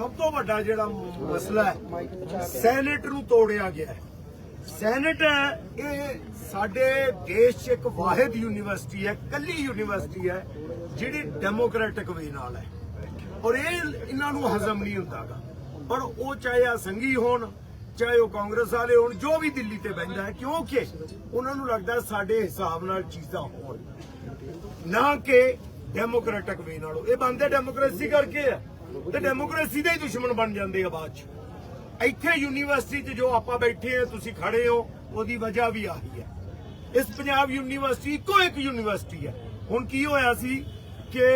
ਸਭ ਤੋਂ ਵੱਡਾ ਜਿਹੜਾ ਮਸਲਾ ਹੈ, ਸੈਨੇਟ ਨੂੰ ਤੋੜਿਆ ਗਿਆ ਹੈ। ਸੈਨੇਟ ਇਹ ਸਾਡੇ ਦੇਸ਼ 'ਚ ਇੱਕ ਵਾਹਿਦ ਯੂਨੀਵਰਸਿਟੀ ਹੈ, ਕੱਲੀ ਯੂਨੀਵਰਸਿਟੀ ਹੈ, ਜਿਹੜੀ ਡੈਮੋਕ੍ਰੈਟਿਕ ਵੇ ਨਾਲ ਹੈ। ਔਰ ਇਹ ਇਹਨਾਂ ਨੂੰ ਹਜ਼ਮ ਨਹੀਂ ਹੁੰਦਾਗਾ। ਪਰ ਉਹ ਚਾਹੇ ਆ ਸੰਗੀ ਹੋਣ, ਚਾਹੇ ਉਹ ਕਾਂਗਰਸ ਵਾਲੇ ਹੋਣ, ਜੋ ਵੀ ਦਿੱਲੀ ਤੇ ਬੈਠਾ ਹੈ, ਕਿਉਂਕਿ ਉਹਨਾਂ ਨੂੰ ਲੱਗਦਾ ਸਾਡੇ ਹਿਸਾਬ ਨਾਲ ਚੀਜ਼ਾਂ ਹੋਣ। ਨਾ ਕਿ ਡੈਮੋਕ੍ਰੈਟਿਕ ਵੇ ਨਾਲੋਂ। ਇਹ ਬੰਦੇ ਡੈਮੋਕ੍ਰੇਸੀ ਕਰਕੇ ਹੈ। ਤੇ ਡੈਮੋਕ੍ਰੇਸੀ ਦੇ ਹੀ ਦੁਸ਼ਮਣ ਬਣ ਜਾਂਦੇ ਆ ਬਾਅਦ ਚ। ਇੱਥੇ ਯੂਨੀਵਰਸਿਟੀ 'ਚ ਜੋ ਆਪਾਂ ਬੈਠੇ ਆ, ਤੁਸੀਂ ਖੜੇ ਹੋ, ਉਹਦੀ ਵਜ੍ਹਾ ਵੀ ਆਹੀ ਹੈ ਇਸ ਪੰਜਾਬ ਯੂਨੀਵਰਸਿਟੀ ਇੱਕੋ ਇੱਕ ਯੂਨੀਵਰਸਿਟੀ ਹੈ ਹੁਣ ਕੀ ਹੋਇਆ ਸੀ ਕਿ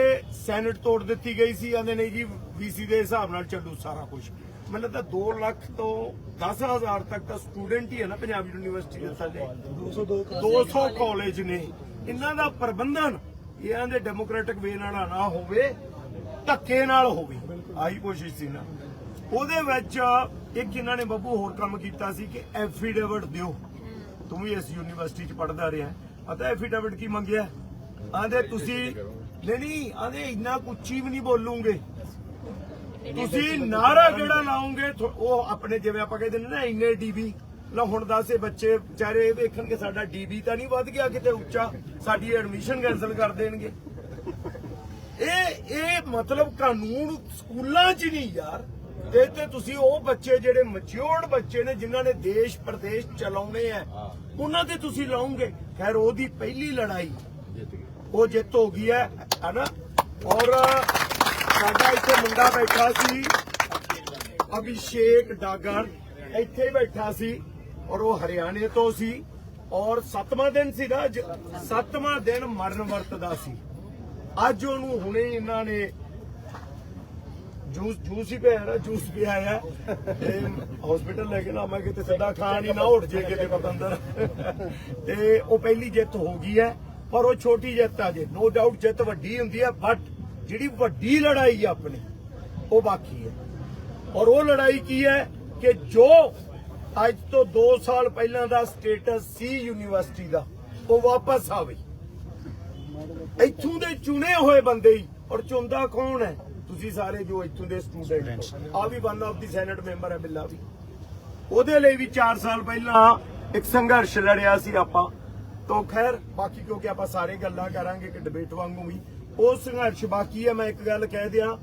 ਸੈਨੇਟ ਤੋੜ ਦਿੱਤੀ ਗਈ ਸੀ ਆਂਦੇ ਨੇ ਜੀ ਵੀਸੀ ਦੇ ਹਿਸਾਬ ਨਾਲ ਚੱਲੂ ਸਾਰਾ ਕੁਝ ਮੈਨੂੰ ਤਾਂ 2 ਲੱਖ ਤੋਂ 10000 ਤੱਕ ਤਾਂ ਸਟੂਡੈਂਟ ਹੀ ਹੈ ਨਾ ਪੰਜਾਬ ਯੂਨੀਵਰਸਿਟੀ ਦੇ ਥੱਲੇ 200 ਕਾਲਜ ਨੇ। ਇਹਨਾਂ ਦਾ ਪ੍ਰਬੰਧਨ ਇਹਨਾਂ ਦੇ ਡੈਮੋਕ੍ਰੈਟਿਕ ਵੇ ਨਾਲ ਨਾ ਹੋਵੇ, ਧੱਕੇ ਨਾਲ ਹੋਵੇ। ਆਹੀ ਕੋਸ਼ਿਸ਼ ਸੀ ਨਾ। ਉਹਦੇ ਵਿੱਚ ਇੱਕ ਇਹਨਾਂ ਨੇ ਬੱਬੂ ਹੋਰ ਕੰਮ ਕੀਤਾ ਸੀ ਕਿ ਐਫੀਡੇਵਿਟ ਦਿਓ। ਤੂੰ ਵੀ ਇਸ ਯੂਨੀਵਰਸਿਟੀ ਚ ਪੜਦਾ ਰਿਹਾ। ਪਤਾ ਐਫੀਡੇਵਿਟ ਕੀ ਮੰਗਿਆ? ਆਂਦੇ ਤੁਸੀਂ ਨਹੀਂ ਨਹੀਂ ਆਂਦੇ ਇੰਨਾ ਕੁੱਚੀ ਵੀ ਨਹੀਂ ਬੋਲੂਗੇ। ਤੁਸੀਂ ਨਾਰਾ ਕਿਹੜਾ ਲਾਉਂਗੇ ਉਹ ਆਪਣੇ ਜਿਵੇਂ ਆਪਾਂ ਕਹਿੰਦੇ ਨੇ ਨਾ ਇੰਨੇ ਡੀਬੀ। ਲਾ ਹੁਣ ਦੱਸ ਬੱਚੇ ਵਿਚਾਰੇ ਇਹ ਵੇਖਣ ਕਿ ਸਾਡਾ ਡੀਬੀ ਤਾਂ ਨਹੀਂ ਵੱਧ ਗਿਆ ਕਿਤੇ ਉੱਚਾ। ਸਾਡੀ ਐਡਮਿਸ਼ਨ ਕੈਨਸਲ ਕਰ ਦੇਣਗੇ। ਇਹ ਇਹ ਮਤਲਬ ਕਾਨੂੰਨ ਸਕੂਲਾਂ 'ਚ ਨਹੀਂ ਯਾਰ। ਤੇ ਤੇ ਤੁਸੀਂ ਉਹ ਬੱਚੇ ਜਿਹੜੇ ਮੈਚਿਓਰਡ ਬੱਚੇ ਨੇ ਜਿਨ੍ਹਾਂ ਨੇ ਦੇਸ਼ ਪ੍ਰਦੇਸ਼ ਚਲਾਉਣੇ ਆ ਉਹਨਾਂ ਤੇ ਤੁਸੀਂ ਲਾਉਂਗੇ। ਖੈਰ ਉਹਦੀ ਪਹਿਲੀ ਲੜਾਈ ਉਹ ਜਿੱਤ ਹੋ ਗਈ ਹੈ ਹਨਾ? ਔਰ ਸਾਡਾ ਇੱਥੇ ਮੁੰਡਾ ਬੈਠਾ ਸੀ ਅਭਿਸ਼ੇਕ ਡਾਗਰ ਇੱਥੇ ਬੈਠਾ ਸੀ ਔਰ ਉਹ ਹਰਿਆਣੇ ਤੋਂ ਸੀ ਔਰ ਸੱਤਵਾਂ ਦਿਨ ਸੀ ਨਾ ਅੱਜ ਸੱਤਵਾਂ ਦਿਨ ਮਰਨ ਵਰਤਦਾ ਸੀ। ਅੱਜ ਉਹਨੂੰ ਹੁਣੇ ਇਹਨਾਂ ਨੇ ਜੂਸ ਜੂਸ ਹੀ ਪਿਆ ਨਾ ਜੂਸ ਪਿਆ ਆ ਤੇ ਹਸਪੀਟਲ ਲੈ ਕੇ ਨਾ ਮੈਂ ਸਦਾ ਖਾਣ ਹੀ ਨਾ ਉੱਠ ਜੇ ਕਿਤੇ ਪਤੰਦਰ ਤੇ ਉਹ ਪਹਿਲੀ ਜਿੱਤ ਹੋ ਗਈ ਹੈ, ਪਰ ਉਹ ਛੋਟੀ ਜਿੱਤ ਆ ਜੇ। ਨੋ ਡਾਊਟ ਜਿੱਤ ਵੱਡੀ ਹੁੰਦੀ ਹੈ ਬਟ ਜਿਹੜੀ ਵੱਡੀ ਲੜਾਈ ਹੈ ਆਪਣੀ, ਉਹ ਬਾਕੀ ਹੈ। ਔਰ ਉਹ ਲੜਾਈ ਕੀ ਹੈ ਕਿ ਜੋ ਅੱਜ ਤੋਂ 2 ਸਾਲ ਪਹਿਲਾਂ ਦਾ ਸਟੇਟਸ ਸੀ ਯੂਨੀਵਰਸਿਟੀ ਦਾ, ਉਹ ਵਾਪਸ ਆਵੇ। ਇੱਥੋਂ ਦੇ ਚੁਣੇ ਹੋਏ ਬੰਦੇ ਹੀ। ਔਰ ਚੁੰਦਾ ਕੌਣ ਹੈ? ਤੁਸੀਂ ਸਾਰੇ ਜੋ ਇੱਥੋਂ ਦੇ ਸਟੂਡੈਂਟ ਆ ਵੀ one of the senate member ਹੈ ਬਿੱਲਾ ਵੀ। ਉਹਦੇ ਲਈ ਵੀ 4 ਸਾਲ ਪਹਿਲਾਂ ਇੱਕ ਸੰਘਰਸ਼ ਲੜਿਆ ਸੀ ਆਪਾਂ। ਤੋਂ ਖੈਰ ਬਾਕੀ ਕਿਉਂਕਿ ਆਪਾਂ ਸਾਰੇ ਗੱਲਾਂ ਕਰਾਂਗੇ ਕਿ ਡਿਬੇਟ ਵਾਂਗੂ ਵੀ ਉਹ ਸੰਘਰਸ਼ ਬਾਕੀ ਹੈ ਮੈਂ ਇੱਕ ਗੱਲ ਕਹਿ ਦਿਆਂ।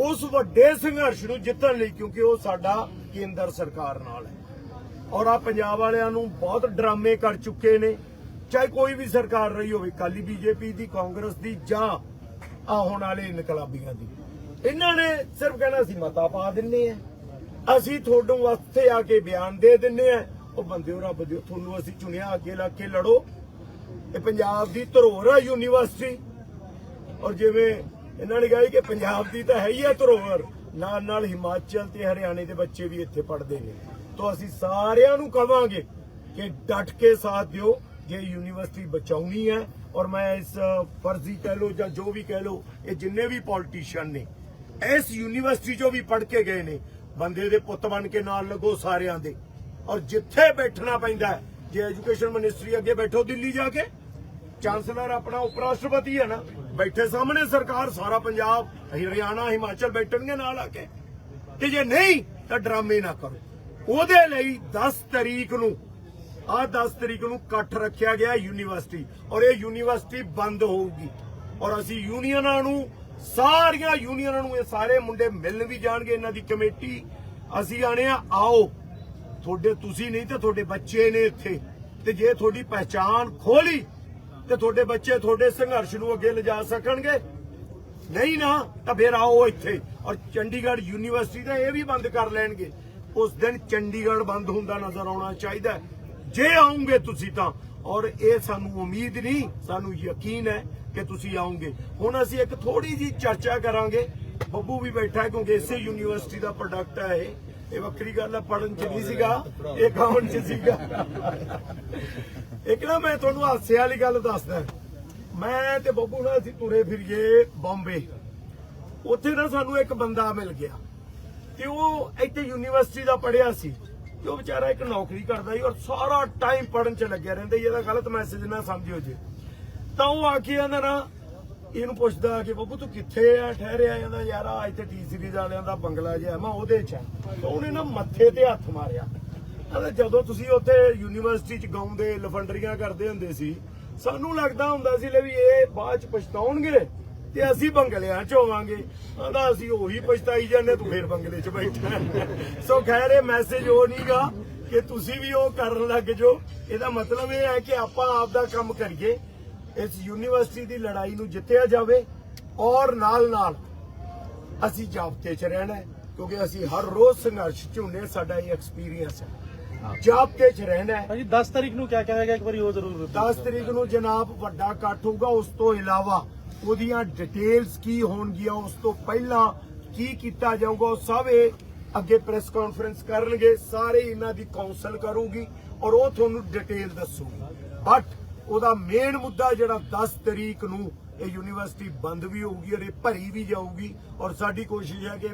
ਉਸ ਵੱਡੇ ਸੰਘਰਸ਼ ਨੂੰ ਜਿੱਤਣ ਲਈ ਕਿਉਂਕਿ ਉਹ ਸਾਡਾ ਕੇਂਦਰ ਸਰਕਾਰ ਨਾਲ ਹੈ। ਔਰ ਆ ਪੰਜਾਬ ਵਾਲਿਆਂ ਨੂੰ ਬਹੁਤ ਡਰਾਮੇ ਕਰ ਚੁੱਕੇ ਨੇ। ਚਾਹੇ ਕੋਈ ਵੀ ਸਰਕਾਰ ਰਹੀ ਹੋਵੇ ਕਾਲੀ ਬੀਜੇਪੀ ਦੀ, ਕਾਂਗਰਸ ਦੀ ਜਾਂ ਆ ਵਾਲੇ ਇਨਕਲਾਬੀਆਂ ਦੀ। ਇਹਨਾਂ ਨੇ ਸਿਰਫ ਕਹਿਣਾ ਸੀ ਮਤਾ ਪਾ ਦਿੰਨੇ ਆ ਅਸੀਂ ਤੁਹਾਡੇ ਵਾਸਤੇ ਆ ਕੇ ਬਿਆਨ ਦੇ ਦਿੰਨੇ ਆ ਉਹ ਬੰਦਿਓ ਰੱਬ ਦਿਓ, ਤੁਹਾਨੂੰ ਅਸੀਂ ਚੁਣਿਆ, ਅੱਗੇ ਲਾ ਕੇ ਲੜੋ। ਇਹ ਪੰਜਾਬ ਦੀ ਧਰੋਹਰ ਆ ਯੂਨੀਵਰਸਿਟੀ। ਔਰ ਜਿਵੇਂ ਇਹਨਾਂ ਨੇ ਕਿਹਾ ਕਿ ਪੰਜਾਬ ਦੀ ਤਾਂ ਹੈ ਹੀ ਹੈ ਧਰੋਹਰ ਨਾਲ ਨਾਲ ਹਿਮਾਚਲ ਤੇ ਹਰਿਆਣੇ ਦੇ ਬੱਚੇ ਵੀ ਇੱਥੇ ਪੜ੍ਹਦੇ ਨੇ। ਤੋਂ ਅਸੀਂ ਸਾਰਿਆਂ ਨੂੰ ਕਵਾਂਗੇ ਕਿ ਡਟ ਕੇ ਸਾਥ ਦਿਓ। ਜੇ ਯੂਨੀਵਰਸਿਟੀ ਬਚਾਉਣੀ ਹੈ ਔਰ ਮੈਂ ਇਸ ਫਰਜ਼ੀ ਕਹਿ ਲੋ ਜਾਂ ਜੋ ਵੀ ਕਹਿ ਲੋ ਇਹ ਜਿੰਨੇ ਵੀ ਪੋਲੀਟੀਸ਼ੀਅਨ ਨੇ ਇਸ ਯੂਨੀਵਰਸਿਟੀ ਚੋਂ ਵੀ ਪੜ੍ਹ ਕੇ ਗਏ ਨੇ ਬੰਦੇ ਦੇ ਪੁੱਤ ਬਣ ਕੇ ਨਾਲ ਲੱਗੋ ਸਾਰਿਆਂ ਦੇ ਔਰ ਜਿੱਥੇ ਬੈਠਣਾ ਪੈਂਦਾ ਜੇ ਐਜੂਕੇਸ਼ਨ ਮਿਨਿਸਟਰੀ ਅੱਗੇ ਬੈਠੋ ਦਿੱਲੀ ਜਾ ਕੇ ਚਾਂਸਲਰ ਆਪਣਾ ਉਪ ਰਾਸ਼ਟਰਪਤੀ ਹੈ ਨਾ ਬੈਠੇ ਸਾਹਮਣੇ ਸਰਕਾਰ ਸਾਰਾ ਪੰਜਾਬ ਹਰਿਆਣਾ ਹਿਮਾਚਲ ਬੈਠਣਗੇ ਨਾਲ ਆ ਕੇ ਤੇ ਜੇ ਨਹੀਂ ਤਾਂ ਡਰਾਮੇ ਨਾ ਕਰੋ ਉਹਦੇ ਲਈ 10 ਤਰੀਕ ਨੂੰ ਆ 10 ਤਰੀਕ ਨੂੰ ਇਕੱਠ ਰੱਖਿਆ ਗਿਆ ਯੂਨੀਵਰਸਿਟੀ ਔਰ ਇਹ ਯੂਨੀਵਰਸਿਟੀ ਬੰਦ ਹੋਊਗੀ ਔਰ ਅਸੀਂ ਯੂਨੀਅਨਾਂ ਨੂੰ, ਸਾਰੀਆਂ ਯੂਨੀਅਨਾਂ ਨੂੰ ਇਹ ਸਾਰੇ ਮੁੰਡੇ ਮਿਲਣ ਵੀ ਜਾਣਗੇ ਇਹਨਾਂ ਦੀ ਕਮੇਟੀ। ਅਸੀਂ ਆਣੇ ਆ, ਆਓ। ਤੁਹਾਡੇ ਤੁਸੀਂ ਨਹੀਂ ਤੇ ਤੁਹਾਡੇ ਬੱਚੇ ਨੇ ਇੱਥੇ। ਤੇ ਜੇ ਤੁਹਾਡੀ ਪਹਿਚਾਨ ਖੋਲੀ, ਤੇ ਤੁਹਾਡੇ ਬੱਚੇ ਤੁਹਾਡੇ ਸੰਘਰਸ਼ ਨੂੰ ਅੱਗੇ ਲਿਜਾ ਸਕਣਗੇ। ਨਹੀਂ ਨਾ, ਤਾਂ ਫਿਰ ਆਓ ਇੱਥੇ। ਔਰ ਚੰਡੀਗੜ੍ਹ ਯੂਨੀਵਰਸਿਟੀ ਦਾ ਇਹ ਵੀ ਬੰਦ ਕਰ ਲੈਣਗੇ। ਉਸ ਦਿਨ ਚੰਡੀਗੜ੍ਹ ਬੰਦ ਹੁੰਦਾ ਨਜ਼ਰ ਆਉਣਾ ਚਾਹੀਦਾ। ਜੇ ਆਉਂਗੇ ਤੁਸੀਂ ਤਾਂ। ਔਰ ਇਹ ਸਾਨੂੰ ਉਮੀਦ ਨਹੀਂ, ਸਾਨੂੰ ਯਕੀਨ ਹੈ ਕਿ ਤੁਸੀਂ ਆਉਂਗੇ। ਹੁਣ ਅਸੀਂ ਇੱਕ ਥੋੜੀ ਜੀ ਚਰਚਾ ਕਰਾਂਗੇ। ਬੱਬੂ ਵੀ ਬੈਠਾ ਕਿਉਂਕਿ ਇਸੇ ਯੂਨੀਵਰਸਿਟੀ ਦਾ ਪ੍ਰੋਡਕਟ ਹੈ ਇਹ। ਇਹ ਵੱਖਰੀ ਗੱਲ ਹੈ ਪੜਨ ਚ ਨਹੀਂ ਸੀਗਾ, ਇਹ ਗਾਉਣ ਚ ਸੀਗਾ। ਇੱਕ ਨਾ ਮੈਂ ਤੁਹਾਨੂੰ ਹਾਸੇ ਵਾਲੀ ਗੱਲ ਦੱਸਦਾ। ਮੈਂ ਤੇ ਬੱਬੂ ਨਾਲ ਅਸੀਂ ਤੁਰੇ ਫਿਰੀਏ ਬੰਬੇ। ਉੱਥੇ ਨਾ ਸਾਨੂੰ ਇੱਕ ਬੰਦਾ ਮਿਲ ਗਿਆ। ਤੇ ਉਹ ਇੱਥੇ ਯੂਨੀਵਰਸਿਟੀ ਦਾ ਪੜਿਆ ਸੀ। ਤੇ ਉਹ ਵਿਚਾਰਾ ਇੱਕ ਨੌਕਰੀ ਕਰਦਾ ਸੀ ਔਰ ਸਾਰਾ ਟਾਈਮ ਪੜਨ ਚ ਲੱਗਿਆ ਰਹਿੰਦਾ ਸੀ, ਇਹਦਾ ਗਲਤ ਮੈਸੇਜ ਨਾ ਸਮਝਿਓ ਜੀ। ਤਾਂ ਉਹ ਆ ਕੇ ਆਂਦਾ ਨਾ, ਇਹਨੂੰ ਪੁੱਛਦਾ ਕਿ, ਬੱਬੂ, ਤੂੰ ਕਿੱਥੇ ਆ? ਠਹਿਰਿਆ ਜਾਂਦਾ ਯਾਰ, ਆ ਇੱਥੇ ਟੀ ਸੀਰੀਜ਼ ਵਾਲਿਆਂ ਦਾ ਬੰਗਲਾ ਜਿਹਾ ਮੈਂ ਉਹਦੇ ਚ ਆ। ਤਾਂ ਉਹਨੇ ਨਾ ਮੱਥੇ ਤੇ ਹੱਥ ਮਾਰਿਆ। ਕਹਿੰਦਾ, ਜਦੋਂ ਤੁਸੀਂ ਉੱਥੇ ਯੂਨੀਵਰਸਿਟੀ ਚ ਗਾਉਂਦੇ ਲਫੰਡਰੀਆਂ ਕਰਦੇ ਹੁੰਦੇ ਸੀ, ਸਾਨੂੰ ਲੱਗਦਾ ਹੁੰਦਾ ਸੀ ਲੈ ਵੀ ਇਹ ਬਾਅਦ ਚ ਪਛਤਾਉਣਗੇ। ਤੇ ਅਸੀਂ ਬੰਗਲਿਆਂ ਚ ਹੋਵਾਂਗੇ। ਕਹਿੰਦਾ ਅਸੀਂ ਉਹੀ ਪਛਤਾਈ ਜਾਂਦੇ ਤੂੰ ਫੇਰ ਬੰਗਲੇ ਚ ਬੈਠਾ। ਸੋ ਖੈਰ ਇਹ ਮੈਸੇਜ ਉਹ ਨਹੀਂਗਾ ਕਿ ਤੁਸੀਂ ਵੀ ਉਹ ਕਰਨ ਲੱਗ ਜਾਓ। ਇਹਦਾ ਮਤਲਬ ਇਹ ਹੈ ਕਿ ਆਪਾਂ ਆਪ ਦਾ ਕੰਮ ਕਰੀਏ। ਇਸ ਯੂਨੀਵਰਸਿਟੀ ਦੀ ਲੜਾਈ ਨੂੰ ਜਿੱਤਿਆ ਜਾਵੇ ਔਰ ਨਾਲ ਨਾਲ ਅਸੀਂ ਜਾਬਤੇ 'ਚ ਰਹਿਣਾ ਹੈ ਕਿਉਂਕਿ ਅਸੀਂ ਹਰ ਰੋਜ਼ ਸੰਘਰਸ਼ 'ਚ ਹੁੰਦੇ ਸਾਡਾ ਇਹ ਐਕਸਪੀਰੀਅੰਸ ਹੈ। ਜਾਬਤੇ 'ਚ ਰਹਿਣਾ ਹੈ। ਭਾਜੀ 10 ਤਾਰੀਖ ਨੂੰ ਕਿਆ ਕਿਹਾ ਇੱਕ ਵਾਰੀ ਉਹ ਜ਼ਰੂਰ 10 ਤਰੀਕ ਨੂੰ ਜਨਾਬ ਵੱਡਾ ਇਕੱਠ ਹੋਊਗਾ ਉਸ ਤੋਂ ਇਲਾਵਾ ਉਹਦੀਆਂ ਡਿਟੇਲਸ ਕੀ ਹੋਣਗੀਆਂ, ਉਸ ਤੋਂ ਪਹਿਲਾਂ ਕੀ ਕੀਤਾ ਜਾਊਗਾ, ਉਹ ਸਭ ਇਹ ਅੱਗੇ ਪ੍ਰੈਸ ਕਾਨਫਰੰਸ ਕਰਨਗੇ, ਸਾਰੇ ਇਹਨਾਂ ਦੀ ਕਾਉਂਸਲ ਕਰੂਗੀ ਔਰ ਉਹ ਤੁਹਾਨੂੰ ਡਿਟੇਲ ਦੱਸੂਗੀ। ਬਟ ਉਹਦਾ ਮੇਨ ਮੁੱਦਾ ਜਿਹੜਾ 10 ਤਰੀਕ ਨੂੰ ਇਹ ਯੂਨੀਵਰਸਿਟੀ ਬੰਦ ਵੀ ਹੋਊਗੀ ਔਰ ਇਹ ਭਰੀ ਵੀ ਜਾਊਗੀ ਔਰ ਸਾਡੀ ਕੋਸ਼ਿਸ਼ ਹੈ ਕਿ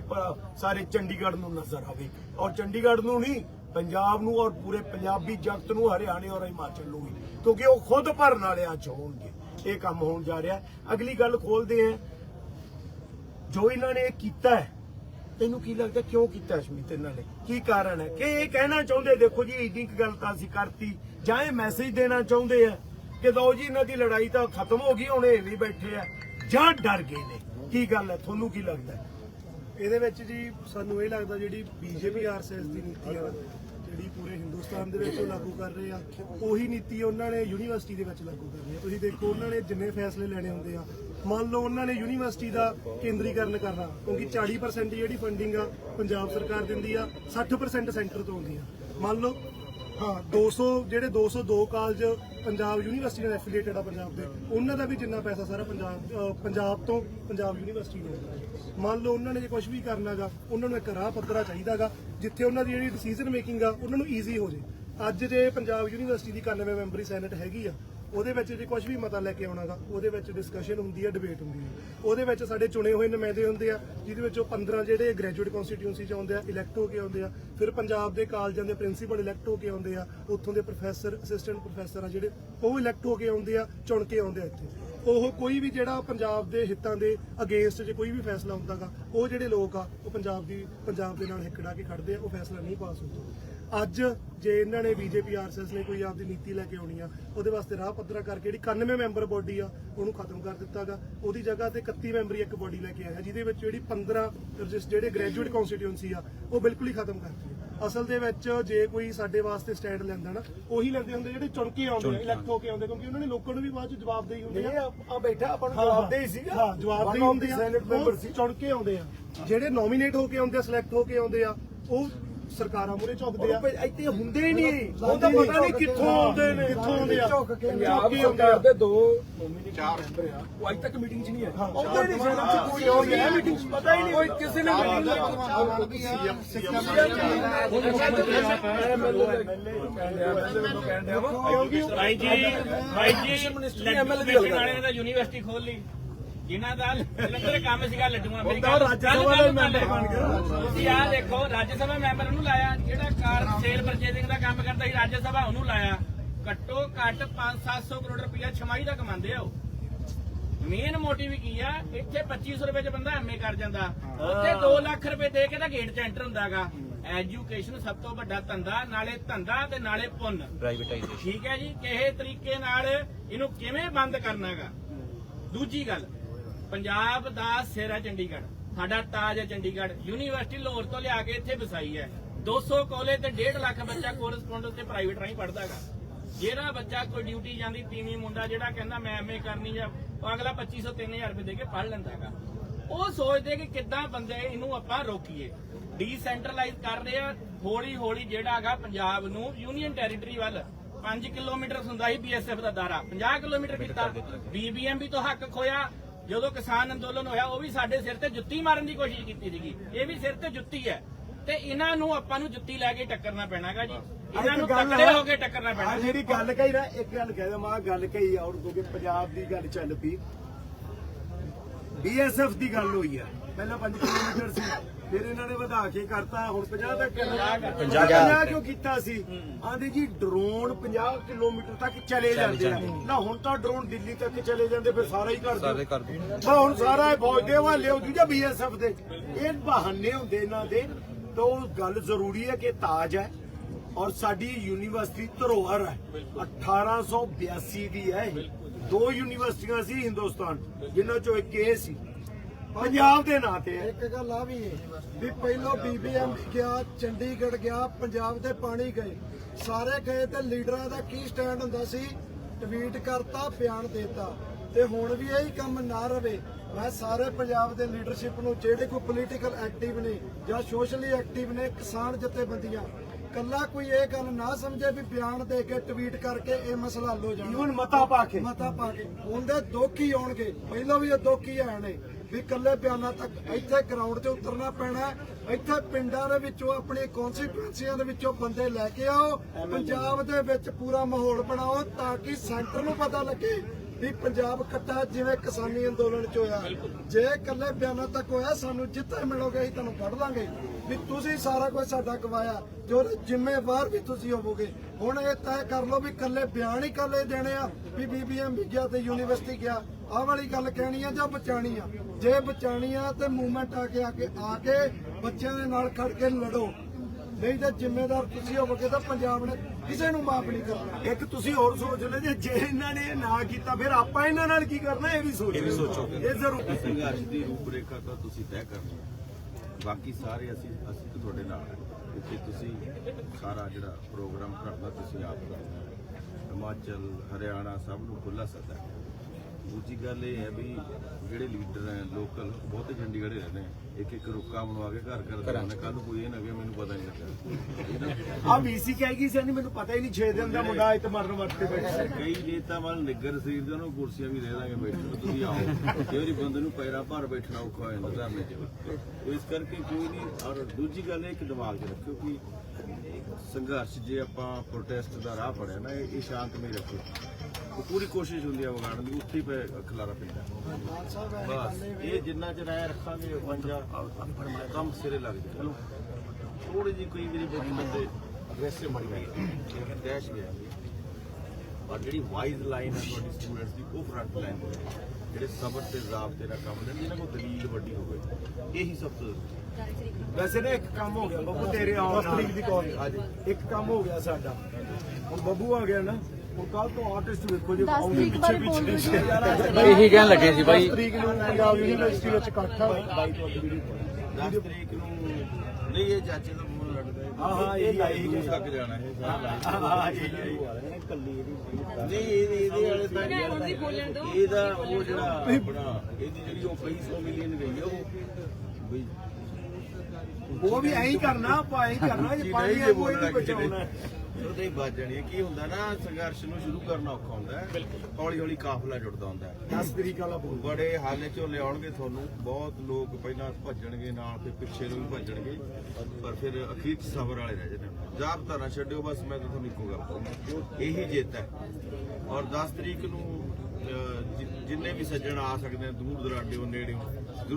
ਸਾਰੇ ਚੰਡੀਗੜ੍ਹ ਨੂੰ ਨਜ਼ਰ ਆਵੇ। ਔਰ ਚੰਡੀਗੜ੍ਹ ਨੂੰ ਨਹੀਂ, ਪੰਜਾਬ ਨੂੰ ਔਰ ਪੂਰੇ ਪੰਜਾਬੀ ਜਗਤ ਨੂੰ, ਹਰਿਆਣੇ ਔਰ ਹਿਮਾਚਲ ਨੂੰ ਵੀ, ਕਿਉਂਕਿ ਉਹ ਖੁਦ ਭਰਨ ਵਾਲਿਆਂ ਚ ਹੋਣਗੇ। ਇਹ ਕੰਮ ਹੋਣ ਜਾ ਰਿਹਾ। ਅਗਲੀ ਗੱਲ ਖੋਲਦੇ ਹਾਂ। ਜੋ ਇਹਨਾਂ ਨੇ ਕੀਤਾ ਹੈ, ਤੈਨੂੰ ਕੀ ਲੱਗਦਾ ਕਿਉਂ ਕੀਤਾ ਸ਼ਮੀਤ ਇਹਨਾਂ ਨੇ? ਕੀ ਕਾਰਨ ਹੈ? ਕਿ ਇਹ ਕਹਿਣਾ ਚਾਹੁੰਦੇ, ਦੇਖੋ ਜੀ ਇੰਨੀ ਕੁ ਗੱਲ ਤਾਂ ਅਸੀਂ ਕਰਤੀ। ਜਾਂ ਇਹ ਮੈਸੇਜ ਦੇਣਾ ਚਾਹੁੰਦੇ ਆ ਕਿ ਲਓ ਜੀ, ਇਹਨਾਂ ਦੀ ਲੜਾਈ ਤਾਂ ਖਤਮ ਹੋ ਗਈ, ਹੁਣ ਇਹ ਵੀ ਬੈਠੇ ਆ। ਜਾਂ ਡਰ ਗਏ ਨੇ। ਕੀ ਗੱਲ ਹੈ? ਤੁਹਾਨੂੰ ਕੀ ਲੱਗਦਾ ਇਹਦੇ ਵਿੱਚ ਜੀ, ਸਾਨੂੰ ਇਹ ਲੱਗਦਾ ਜਿਹੜੀ ਬੀਜੇਪੀ ਆਰਐਸਐਸ ਦੀ ਨੀਤੀ ਆ ਜਿਹੜੀ ਪੂਰੇ ਹਿੰਦੁਸਤਾਨ ਦੇ ਵਿੱਚ ਉਹ ਲਾਗੂ ਕਰ ਰਹੇ ਆ, ਉਹੀ ਨੀਤੀ ਉਹਨਾਂ ਨੇ ਯੂਨੀਵਰਸਿਟੀ ਦੇ ਵਿੱਚ ਲਾਗੂ ਕਰਨੀ ਹੈ ਤੁਸੀਂ ਦੇਖੋ, ਉਹਨਾਂ ਨੇ ਜਿੰਨੇ ਫੈਸਲੇ ਲੈਣੇ ਹੁੰਦੇ ਆ, ਮੰਨ ਲਓ ਉਹਨਾਂ ਨੇ ਯੂਨੀਵਰਸਿਟੀ ਦਾ ਕੇਂਦਰੀਕਰਨ ਕਰਨਾ, ਕਿਉਂਕਿ 40% ਜਿਹੜੀ ਫੰਡਿੰਗ ਆ, ਪੰਜਾਬ ਸਰਕਾਰ ਦਿੰਦੀ ਆ 60% ਸੈਂਟਰ ਤੋਂ ਆਉਂਦੀ ਆ। ਮੰਨ ਲਓ ਹਾਂ 200 ਜਿਹੜੇ 202 ਕਾਲਜ ਪੰਜਾਬ ਯੂਨੀਵਰਸਿਟੀ ਨਾਲ ਐਫੀਲੀਏਟਡ ਆ ਪੰਜਾਬ ਦੇ, ਉਹਨਾਂ ਦਾ ਵੀ ਜਿੰਨਾ ਪੈਸਾ ਸਾਰਾ ਪੰਜਾਬ, ਅਹ, ਪੰਜਾਬ ਤੋਂ ਪੰਜਾਬ ਯੂਨੀਵਰਸਿਟੀ ਨੂੰ ਆਉਂਦਾ ਹੈ। ਮੰਨ ਲਓ ਉਹਨਾਂ ਨੇ ਜੇ ਕੁਝ ਵੀ ਕਰਨਾਗਾ ਉਹਨਾਂ ਨੂੰ ਇੱਕ ਰਾਹ ਪੱਧਰਾ ਚਾਹੀਦਾਗਾ ਜਿੱਥੇ ਉਹਨਾਂ ਦੀ ਜਿਹੜੀ ਡਿਸੀਜਨ ਮੇਕਿੰਗ ਆ, ਉਹਨਾਂ ਨੂੰ ਈਜ਼ੀ ਹੋ ਜੇ ਅੱਜ ਜੇ ਪੰਜਾਬ ਯੂਨੀਵਰਸਿਟੀ ਦੀ 91 ਮੈਂਬਰੀ ਸੈਨੇਟ ਹੈਗੀ ਆ ਉਹਦੇ ਵਿੱਚ ਜੇ ਕੁਝ ਵੀ ਮਤਾ ਲੈ ਕੇ ਆਉਣਾਗਾ, ਉਹਦੇ ਵਿੱਚ ਡਿਸਕਸ਼ਨ ਹੁੰਦੀ ਹੈ ਡਿਬੇਟ ਹੁੰਦੀ ਹੈ ਉਹਦੇ ਵਿੱਚ ਸਾਡੇ ਚੁਣੇ ਹੋਏ ਨੁਮਾਇੰਦੇ ਹੁੰਦੇ ਆ, ਜਿਹਦੇ ਵਿੱਚੋਂ 15 ਜਿਹੜੇ ਗ੍ਰੈਜੂਏਟ ਕਨਸਟੀਟਿਊਂਸੀ ਚ ਆਉਂਦੇ ਆ ਇਲੈਕਟ ਹੋ ਕੇ ਆਉਂਦੇ ਆ, ਫਿਰ ਪੰਜਾਬ ਦੇ ਕਾਲਜਾਂ ਦੇ ਪ੍ਰਿੰਸੀਪਲ ਇਲੈਕਟ ਹੋ ਕੇ ਆਉਂਦੇ ਆ, ਉੱਥੋਂ ਦੇ ਪ੍ਰੋਫੈਸਰ ਅਸਿਸਟੈਂਟ ਪ੍ਰੋਫੈਸਰ ਆ ਜਿਹੜੇ, ਉਹ ਇਲੈਕਟ ਹੋ ਕੇ ਆਉਂਦੇ ਆ, ਚੁਣ ਕੇ ਆਉਂਦੇ ਆ ਇੱਥੇ। ਉਹ ਕੋਈ ਵੀ ਜਿਹੜਾ ਪੰਜਾਬ ਦੇ ਹਿੱਤਾਂ ਦੇ ਅਗੇਂਸਟ ਜੇ ਕੋਈ ਵੀ ਫੈਸਲਾ ਹੁੰਦਾਗਾ, ਉਹ ਜਿਹੜੇ ਲੋਕ ਆ, ਉਹ ਪੰਜਾਬ ਦੀ, ਪੰਜਾਬ ਦੇ ਨਾਲ ਹਿੱਕੜਾ ਕੇ ਖੜਦੇ ਆ, ਉਹ ਫੈਸਲਾ ਨਹੀਂ ਪਾਸ ਹੁੰਦਾ। ਅੱਜ ਜੇ ਇਹਨਾਂ ਨੇ ਬੀਜੇਪੀ ਆਰਐਸਐਸ ਨੇ ਕੋਈ ਆਪਦੀ ਨੀਤੀ ਲੈ ਕੇ ਆਉਣੀ ਆ ਉਹਦੇ ਵਾਸਤੇ ਰਾਹ ਪੱਧਰਾ ਕਰਕੇ ਜਿਹੜੀ 91 ਮੈਂਬਰ ਬੋਡੀ ਆ ਉਹਨੂੰ ਖਤਮ ਕਰ ਦਿੱਤਾਗਾ ਉਹਦੀ ਜਗ੍ਹਾ ਤੇ 31 ਮੈਂਬਰੀ ਇੱਕ ਬੋਡੀ ਲੈ ਕੇ ਆਇਆ ਜਿਹਦੇ ਵਿੱਚ ਜਿਹੜੀ 15 ਰਜਿਸ- ਜਿਹੜੇ ਗ੍ਰੈਜੂਏਟ ਕਨਸਟੀਟਿਊਂਸੀ ਆ ਉਹ ਬਿਲਕੁਲ ਹੀ ਖਤਮ ਕਰਤੀ ਅਸਲ ਦੇ ਵਿੱਚ ਜੇ ਕੋਈ ਸਾਡੇ ਵਾਸਤੇ ਸਟੈਂਡ ਲੈਂਦਾ ਨਾ ਉਹੀ ਲੈਂਦੇ ਹੁੰਦੇ ਜਿਹੜੇ ਚੁਣ ਕੇ ਆਉਂਦੇ ਆ ਇਲੈਕਟ ਹੋ ਕੇ ਆਉਂਦੇ ਕਿਉਂਕਿ ਉਹਨਾਂ ਨੇ ਲੋਕਾਂ ਨੂੰ ਵੀ ਬਾਅਦ ਚ ਜਵਾਬਦੇਹੀ ਹੁੰਦੀ ਇਹ ਆ ਆ ਬੈਠਾ ਆਪਾਂ ਨੂੰ ਜਵਾਬ ਦੇ ਹੀ ਸੀਗਾ। ਹਾਂ ਜਵਾਬ ਦੇ ਹੁੰਦੇ ਆ ਸੈਨੇਟ ਮੈਂਬਰ ਸੀ। ਉਹ ਚੁਣ ਕੇ ਆਉਂਦੇ ਆ। ਜਿਹੜੇ ਨੋਮੀਨੇਟ ਹੋ ਕੇ ਆਉਂਦੇ ਆ ਸਿਲੈਕਟ ਹੋ ਕੇ ਆਉਂਦੇ ਆ ਉਹ ਸਰਕਾਰਾਂ ਮੂਰੇ ਝੁਕਦੇ ਆ। ਉਹ ਇੱਥੇ ਹੁੰਦੇ ਹੀ ਨਹੀਂ। ਉਹਦਾ ਪਤਾ ਨਹੀਂ ਕਿੱਥੋਂ ਆਉਂਦੇ ਨੇ। ਕਿੱਥੋਂ ਆਉਂਦੇ ਆ। ਪੰਜਾਬ ਚੁੱਕੀ ਆਉਂਦੇ ਆ। ਸਰਕਾਰ ਦੇ ਦੋ ਚਾਰ ਮੈਂਬਰ ਆ। ਉਹ ਅੱਜ ਤੱਕ ਮੀਟਿੰਗ 'ਚ ਨਹੀਂ ਹੈ ਉਹਦੇ ਨਹੀਂ ਕੋਈ ਹੋ ਗਿਆ ਮੀਟਿੰਗ ਪਤਾ ਹੀ ਨਹੀਂ। ਕੋਈ ਕਿਸੇ ਨੇ ਮੀਟਿੰਗ ਭਾਈ ਜੀ ਭਾਈ ਜੀ ਗੱਲ ਲੱਡੂ ਕਰ ਵਾਲਿਆਂ ਦਾ ਯੂਨੀਵਰਸਿਟੀ ਖੋਲ ਲਈ। ਜਿਨ੍ਹਾਂ ਦਾ ਲੰਗਰ ਕੰਮ ਸੀਗਾ ਲੱਡੂਆਂ ਮੇਰੀ ਤਾਂ ਰਾਜ ਸਭਾ ਦਾ ਮੈਂਬਰ ਬਣ ਗਿਆ। ਤੁਸੀਂ ਆਹ ਦੇਖੋ ਰਾਜ ਸਭਾ ਮੈਂਬਰ ਨੂੰ ਲਾਇਆ ਜਿਹੜਾ ਕਾਰ ਸੇਲ ਪਰਚੇਜ਼ਿੰਗ ਦਾ ਕੰਮ ਕਰਦਾ ਸੀ ਰਾਜ ਸਭਾ ਉਹਨੂੰ ਲਾਇਆ। ਘੱਟੋ ਘੱਟ 5-700 ਕਰੋੜ ਰੁਪਇਆ ਛਮਾਈ ਦਾ ਕਮਾਉਂਦੇ ਆ ਉਹ। ਮੇਨ ਮੋਟਿਵ ਕੀ ਆ? ਇੱਥੇ 2500 ਰੁਪਏ ਚ ਬੰਦਾ ਐਮਏ ਕਰ ਜਾਂਦਾ। ਉੱਥੇ 2 ਲੱਖ ਰੁਪਏ ਦੇ ਕੇ ਤਾਂ ਗੇਟ ਚ ਐਂਟਰ ਹੁੰਦਾਗਾ ਐਜੂਕੇਸ਼ਨ ਸਭ ਤੋਂ ਵੱਡਾ ਧੰਦਾ ਨਾਲੇ ਧੰਦਾ ਤੇ ਨਾਲੇ ਪੁੰਨ। ਪ੍ਰਾਈਵੇਟਾਈਜ਼ੇਸ਼ਨ ਠੀਕ ਹੈ ਜੀ? ਕਿਸੇ ਤਰੀਕੇ ਨਾਲ ਇਹਨੂੰ ਕਿਵੇਂ ਬੰਦ ਕਰਨਾਗਾ ਦੂਜੀ ਗੱਲ ਪੰਜਾਬ ਦਾ ਸਿਰ ਹੈ ਚੰਡੀਗੜ੍ਹ ਸਾਡਾ ਤਾਜ ਹੈ ਚੰਡੀਗੜ੍ਹ ਯੂਨੀਵਰਸਿਟੀ ਲਾਹੌਰ ਤੋਂ ਲਿਆ ਕੇ ਇੱਥੇ ਵਸਾਈ ਹੈ। 200 ਕਾਲਜ ਤੇ 1.5 ਲੱਖ ਬੱਚਾ ਕੋਰਸਪੋਂਡੈਂਸ ਤੇ ਪ੍ਰਾਈਵੇਟ ਰਾਹੀਂ ਪੜਦਾਗਾ ਜਿਹੜਾ ਬੱਚਾ ਕੋਈ ਡਿਊਟੀ ਜਾਂਦੀ ਤੀਵੀਂ ਮੁੰਡਾ ਜਿਹੜਾ ਕਹਿੰਦਾ ਮੈਂ ਐਮਏ ਕਰਨੀ ਜਾਂ ਉਹ ਅਗਲਾ 2500 3000 ਰੁਪਏ ਦੇ ਕੇ ਪੜ ਲੈਂਦਾਗਾ ਉਹ ਸੋਚਦੇ ਕਿ ਕਿੱਦਾਂ ਬੰਦੇ ਇਹਨੂੰ ਆਪਾਂ ਰੋਕੀਏ। ਡੀਸੈਂਟਰਲਾਈਜ਼ ਕਰ ਰਹੇ ਆ ਹੌਲੀ ਹੌਲੀ ਜਿਹੜਾ ਹੈਗਾ ਪੰਜਾਬ ਨੂੰ ਯੂਨੀਅਨ ਟੈਰੀਟਰੀ ਵੱਲ 5 ਕਿਲੋਮੀਟਰ ਹੁੰਦਾ ਸੀ ਬੀਐਸਐਫ ਦਾ ਦਾਰਾ 50 ਕਿਲੋਮੀਟਰ ਕੀਤਾ। ਬੀਬੀਐਮਬੀ ਤੋਂ ਹੱਕ ਖੋਇਆ ਜਦੋਂ ਕਿਸਾਨ ਅੰਦੋਲਨ ਹੋਇਆ ਉਹ ਵੀ ਸਾਡੇ ਸਿਰ ਤੇ ਜੁੱਤੀ ਮਾਰਨ ਦੀ ਕੋਸ਼ਿਸ਼ ਕੀਤੀ ਸੀਗੀ। ਇਹ ਵੀ ਸਿਰ ਤੇ ਜੁੱਤੀ ਹੈ। ਤੇ ਇਹਨਾਂ ਨੂੰ ਆਪਾਂ ਨੂੰ ਜੁੱਤੀ ਲੈ ਕੇ ਟੱਕਰਨਾ ਪੈਣਾਗਾ ਜੀ। ਇਹਨਾਂ ਨੂੰ ਤਕੜੇ ਹੋ ਕੇ ਟੱਕਰਨਾ ਪੈਣਾ ਜਿਹੜੀ ਗੱਲ ਕਹੀ ਨਾ ਇੱਕ ਗੱਲ ਕਹਿ ਆਹ ਗੱਲ ਕਹੀ ਔਰ ਕਿਉਂਕਿ ਪੰਜਾਬ ਦੀ ਗੱਲ ਚੱਲ ਪਈ। ਬੀਐਸਐਫ ਦੀ ਗੱਲ ਹੋਈ ਆ। ਪਹਿਲਾਂ 5 ਕਿਲੋਮੀਟਰ ਸੀ। ਫਿਰ ਇਹਨਾਂ ਨੇ ਵਧਾ ਕੇ ਕਰਤਾ ਹੁਣ 50 ਤੱਕ ਕਰਨਾ 50 50 ਕਿਉਂ ਕੀਤਾ ਸੀ? ਆਂਦੇ ਜੀ ਡਰੋਨ 50 ਕਿਲੋਮੀਟਰ ਤੱਕ ਚਲੇ ਜਾਂਦੇ ਆ। ਨਾ ਹੁਣ ਤਾਂ ਡਰੋਨ ਦਿੱਲੀ ਤੱਕ ਚਲੇ ਜਾਂਦੇ ਫਿਰ ਸਾਰਾ ਹੀ ਕਰ ਸਾਰੇ ਕਰ ਦਿਓ। ਹੁਣ ਸਾਰਾ ਫੌਜ ਦੇ ਹਵਾਲੇ ਹੋ ਜੂਗਾ ਬੀਐਸਐਫ ਦੇ? ਇਹ ਬਹਾਨੇ ਹੁੰਦੇ ਇਹਨਾਂ ਦੇ। ਤਾਂ ਉਹ ਗੱਲ ਜ਼ਰੂਰੀ ਹੈ ਕਿ ਤਾਜ ਹੈ ਔਰ ਸਾਡੀ ਯੂਨੀਵਰਸਿਟੀ ਧਰੋਹਰ ਹੈ। 1882 ਦੀ ਹੈ ਇਹ। ਦੋ ਯੂਨੀਵਰਸਿਟੀਆਂ ਸੀ ਹਿੰਦੁਸਤਾਨ ਜਿਨ੍ਹਾਂ ਚੋਂ ਇੱਕ ਇਹ ਸੀ। ਪੰਜਾਬ ਦੇ ਨਾਂ ਤੇ ਹੈ। ਇੱਕ ਗੱਲ ਆ ਵੀ ਵੀ ਪਹਿਲਾਂ ਬੀਬੀਐਮ ਗਿਆ ਚੰਡੀਗੜ੍ਹ ਗਿਆ ਪੰਜਾਬ ਦੇ ਪਾਣੀ ਗਏ। ਸਾਰੇ ਗਏ ਤੇ ਲੀਡਰਾਂ ਦਾ ਕੀ ਸਟੈਂਡ ਹੁੰਦਾ ਸੀ? ਟਵੀਟ ਕਰਤਾ ਬਿਆਨ ਦੇਤਾ। ਤੇ ਹੁਣ ਵੀ ਇਹੀ ਕੰਮ ਨਾ ਰਵੇ। ਮੈਂ ਸਾਰੇ ਪੰਜਾਬ ਦੇ ਲੀਡਰਸ਼ਿਪ ਨੂੰ ਜਿਹੜੇ ਕੋਈ ਪੋਲੀਟੀਕਲ ਐਕਟਿਵ ਨੇ ਜਾਂ ਸੋਸ਼ਲੀ ਐਕਟਿਵ ਨੇ ਕਿਸਾਨ ਜਥੇਬੰਦੀਆਂ ਕੱਲਾ ਕੋਈ ਇਹ ਗੱਲ ਨਾ ਸਮਝੇ ਵੀ ਬਿਆਨ ਦੇ ਕੇ ਟਵੀਟ ਕਰਕੇ ਇਹ ਮਸਲਾ ਹੱਲ ਹੋ ਜਾਣਾ। ਈਵਨ ਮਤਾ ਪਾ ਕੇ। ਮਤਾ ਪਾ ਕੇ। ਉਹਦੇ ਦੁੱਖ ਹੀ ਆਉਣਗੇ। ਪਹਿਲਾਂ ਵੀ ਇਹ ਦੁੱਖ ਹੀ ਆਏ ਨੇ। ਵੀ ਕੱਲੇ ਬਿਆਨਾਂ ਤੱਕ ਇੱਥੇ ਗਰਾਊਂਡ ਤੇ ਉਤਰਨਾ ਪੈਣਾ ਇੱਥੇ ਪਿੰਡਾਂ ਦੇ ਵਿੱਚੋਂ ਆਪਣੀ ਕੌਨਸਟੀਟੂਐਂਸੀਆਂ ਦੇ ਵਿੱਚੋਂ ਬੰਦੇ ਲੈ ਕੇ ਆਓ, ਪੰਜਾਬ ਦੇ ਵਿੱਚ ਪੂਰਾ ਮਾਹੌਲ ਬਣਾਓ ਤਾਂ ਕਿ ਸੈਂਟਰ ਨੂੰ ਪਤਾ ਲੱਗੇ ਵੀ ਪੰਜਾਬ ਇਕੱਠਾ ਜਿਵੇਂ ਕਿਸਾਨੀ ਅੰਦੋਲਨ ਚ ਹੋਇਆ। ਜੇ ਇਕੱਲੇ ਬਿਆਨਾਂ ਤੱਕ ਹੋਇਆ, ਸਾਨੂੰ ਜਿੱਥੇ ਮਿਲੋਗੇ ਅਸੀਂ ਤੁਹਾਨੂੰ ਕੱਢ ਲਾਂਗੇ। ਵੀ ਤੁਸੀਂ ਸਾਰਾ ਕੁਝ ਸਾਡਾ ਗਵਾਇਆ, ਜੋ ਜ਼ਿੰਮੇਵਾਰ ਵੀ ਤੁਸੀਂ ਹੋਵੋਗੇ। ਹੁਣ ਇਹ ਤੈਅ ਕਰ ਲਓ ਵੀ ਇਕੱਲੇ ਬਿਆਨ ਹੀ ਕੱਲੇ ਦੇਣੇ ਆ, ਵੀ ਬੀਬੀਐਮ ਵੀ ਗਿਆ ਤੇ ਯੂਨੀਵਰਸਿਟੀ ਗਿਆ। ਆਹ ਵਾਲੀ ਗੱਲ ਕਹਿਣੀ ਆ ਜਾਂ ਬਚਾਣੀ ਆ? ਜੇ ਬਚਾਣੀ ਆ ਤੇ ਮੂਵਮੈਂਟ ਆ ਕੇ ਆ ਕੇ ਆ ਕੇ ਬੱਚਿਆਂ ਦੇ ਨਾਲ ਖੜ ਕੇ ਲੜੋ। ਨਹੀਂ ਤਾਂ ਜ਼ਿੰਮੇਦਾਰ ਤੁਸੀਂ ਹੋਵੋਗੇ ਤਾਂ ਪੰਜਾਬ ਨੇ ਕਿਸੇ ਨੂੰ ਮਾਫ ਨਹੀਂ ਕਰਨਾ। ਇੱਕ ਤੁਸੀਂ ਹੋਰ ਸੋਚ ਲਓ ਜੇ ਜੇ ਇਹਨਾਂ ਨੇ ਇਹ ਨਾ ਕੀਤਾ ਫਿਰ ਆਪਾਂ ਇਹਨਾਂ ਨਾਲ ਕੀ ਕਰਨਾ ਇਹ ਵੀ ਸੋਚੋ ਇਹ ਵੀ ਸੋਚੋ। ਇਹ ਜ਼ਰੂਰ। ਸੰਘਰਸ਼ ਦੀ ਰੂਪਰੇਖਾ ਤਾਂ ਤੁਸੀਂ ਤੈਅ ਕਰਨੀ ਬਾਕੀ ਸਾਰੇ ਅਸੀਂ ਅਸੀਂ ਤਾਂ ਤੁਹਾਡੇ ਨਾਲ ਹਾਂ। ਕਿਉਂਕਿ ਤੁਸੀਂ ਸਾਰਾ ਜਿਹੜਾ ਪ੍ਰੋਗਰਾਮ ਕਰਨਾ ਤੁਸੀਂ ਆਪ ਕਰਨਾ। ਹੈ। ਹਿਮਾਚਲ ਹਰਿਆਣਾ ਸਭ ਨੂੰ ਖੁੱਲਾ ਸੱਦਾ ਦੂਜੀ ਗੱਲ ਇਹ ਹੈ ਵੀ ਜਿਹੜੇ ਲੀਡਰ ਹੈ ਲੋਕਲ ਬਹੁਤੇ ਚੰਡੀਗੜ੍ਹ ਹੀ ਰਹਿੰਦੇ ਆ। ਇੱਕ ਇੱਕ ਰੁੱਕਾ ਬਣਵਾ ਕੇ ਘਰ ਘਰ ਦਾ ਕੱਲ ਨੂੰ ਕੋਈ ਇਹ ਨਾ ਕਿ ਮੈਨੂੰ ਪਤਾ ਨਹੀਂ ਲੱਗਾ ਆ ਵੀਸੀ ਕਹੇਗੀ ਸੀ ਮੈਨੂੰ ਪਤਾ ਹੀ ਨਹੀਂ 6 ਦਿਨ ਦਾ ਮੁੰਡਾ ਇੱਥੇ ਮਰਨ ਵਾਸਤੇ ਬੈਠਾ। ਕਈ ਨੇਤਾ ਮਨ ਨਿੱਗਰ ਸਰੀਰ ਦੇ ਨੂੰ ਕੁਰਸੀਆਂ ਵੀ ਦੇ ਦਾਂਗੇ ਬੈਠਣ ਤੁਸੀਂ ਆਓ। ਵਾਰੀ ਬੰਦੇ ਨੂੰ ਪੈਰਾਂ ਭਰ ਬੈਠਣਾ ਔਖਾ ਹੋ ਜਾਂਦਾ ਧਰਨੇ 'ਚ। ਉਹ ਇਸ ਕਰਕੇ ਕੋਈ ਨਹੀਂ ਔਰ ਦੂਜੀ ਗੱਲ ਇਹ ਕਿ ਦਿਮਾਗ 'ਚ ਰੱਖਿਓ ਕਿ ਸੰਘਰਸ਼ ਜੇ ਆਪਾਂ ਪ੍ਰੋਟੈਸਟ ਦਾ ਰਾਹ ਫੜਿਆ ਨਾ ਇਹ ਇਹ ਸ਼ਾਂਤਮਈ ਰੱਖੋ। ਉਹ ਪੂਰੀ ਕੋਸ਼ਿਸ਼ ਹੁੰਦੀ ਆ ਵਿਗਾੜਨ ਦੀ ਉੱਥੇ ਹੀ ਪੈ ਖਲਾਰਾ ਪੈਂਦਾ ਬਸ ਇਹ ਜਿੰਨਾ ਚਿਰ ਐ ਰੱਖਾਂਗੇ ਪੰਜਾ ਕੰਮ ਸਿਰੇ ਲੱਗ ਜਾਏ। ਥੋੜੀ ਜੀ ਕੋਈ ਮੇਰੀ ਬੜੀ ਬੰਦੇ ਅਗਰੈਸਿਵ ਬਣ ਗਈ ਲੇਕਿਨ ਦਹਿਸ਼ ਗਿਆ। ਔਰ ਜਿਹੜੀ ਵਾਈਜ਼ ਲਾਈਨ ਹੈ ਤੁਹਾਡੀ ਸਟੂਡੈਂਟਸ ਦੀ ਉਹ ਫਰੰਟ ਲਾਈਨ ਜਿਹੜੇ ਸਬਰ ਤੇ ਜ਼ਾਬਤੇ ਦਾ ਕੰਮ ਨੇ ਜਿਹਨਾਂ ਕੋਲ ਦਲੀਲ ਵੱਡੀ ਹੋਵੇ ਇਹੀ ਸਭ ਤੋਂ ਜ਼ਰੂਰੀ। ਵੈਸੇ ਨਾ ਇੱਕ ਕੰਮ ਹੋ ਗਿਆ ਬੱਬੂ ਤੇਰੇ ਆਉਣ ਨਾਲ। ਇੱਕ ਕੰਮ ਹੋ ਗਿਆ ਸਾਡਾ। ਹੁਣ ਬੱਬੂ ਆ ਗਿਆ ਨਾ ਕੱਲ ਤੋਂ ਆਰਟਿਸਟ ਵੇਖੋ ਜੇ 10 ਆਉਂਦੇ ਤਰੀਕ ਬਾਰੇ ਬੋਲ ਰਹੇ ਇਹੀ ਕਹਿਣ ਲੱਗੇ ਸੀ ਬਾਈ। ਤਰੀਕ ਨੂੰ ਪੰਜਾਬ ਯੂਨੀਵਰਸਿਟੀ ਵਿੱਚ ਇਕੱਠ ਆ। 10 ਤਰੀਕ ਨੂੰ ਨਹੀਂ ਇਹ ਚਾਚੇ ਦਾ ਮੂੰਹ ਲੜਦਾ ਹੈ ਹਾਂ, ਹਾਂ, ਇਹ ਇਹੀ ਲਾਈਵ ਇਹੀ ਨੂੰ ਤੱਕ ਜਾਣਾ ਹੈ ਸਾਰਾ ਹਾਂ, ਇਹ- ਇਹ- ਨਹੀਂ ਇਹਦੇ ਇਹਦੇ ਵਾਲੇ ਤਾਂ ਇਹਦਾ ਉਹ ਜਿਹੜਾ ਆਪਣਾ ਇਹਦੀ ਜਿਹੜੀ ਉਹ 200 ਮਿਲੀਅਨ ਗਈ ਹੈ ਉਹ। ਬਈ ਉਹ ਵੀ ਐਂ ਹੀ ਕਰਨਾ ਆਪਾਂ ਐਂ ਹੀ ਕਰਨਾ ਜੇ ਪਾਣੀ ਆ ਕੋਈ ਨਹੀਂ ਬਚਾਉਣਾ ਉਹਦੇ ਹੀ ਬਚ ਜਾਣੀ ਹੈ। ਕੀ ਹੁੰਦਾ ਨਾ ਸੰਘਰਸ਼ ਨੂੰ ਸ਼ੁਰੂ ਕਰਨਾ ਔਖਾ ਹੁੰਦਾ ਹੈ। ਹੌਲੀ ਹੌਲੀ ਕਾਫਲਾ ਜੁੜਦਾ ਹੁੰਦਾ ਹੈ। 10 ਤਰੀਕ ਵਾਲਾ ਬੋਲ। ਬੜੇ ਹਾਲੇ ਚੋਂ ਲਿਆਉਣਗੇ ਤੁਹਾਨੂੰ। ਬਹੁਤ ਲੋਕ ਪਹਿਲਾਂ ਭੱਜਣਗੇ ਨਾਲ ਫਿਰ ਪਿੱਛੇ ਨੂੰ ਵੀ ਭੱਜਣਗੇ। ਪਰ ਫਿਰ ਅਖੀਰ ਚ ਸਬਰ ਵਾਲੇ ਰਹਿ ਜਾਣੇ ਜਾਬਤਾ ਨਾ ਛੱਡਿਓ ਬਸ ਮੈਂ ਤਾਂ ਤੁਹਾਨੂੰ ਇੱਕੋ ਗੱਲ ਕਹੂੰਗਾ। ਇਹੀ ਜਿੱਤ ਹੈ। ਔਰ 10 ਤਰੀਕ ਨੂੰ ਅਹ, ਜਿ- ਜਿੰਨੇ ਵੀ ਸੱਜਣ ਆ ਸਕਦੇ ਆ ਦੂਰ ਦਰਾਡੇ ਨੇੜਿਓਂ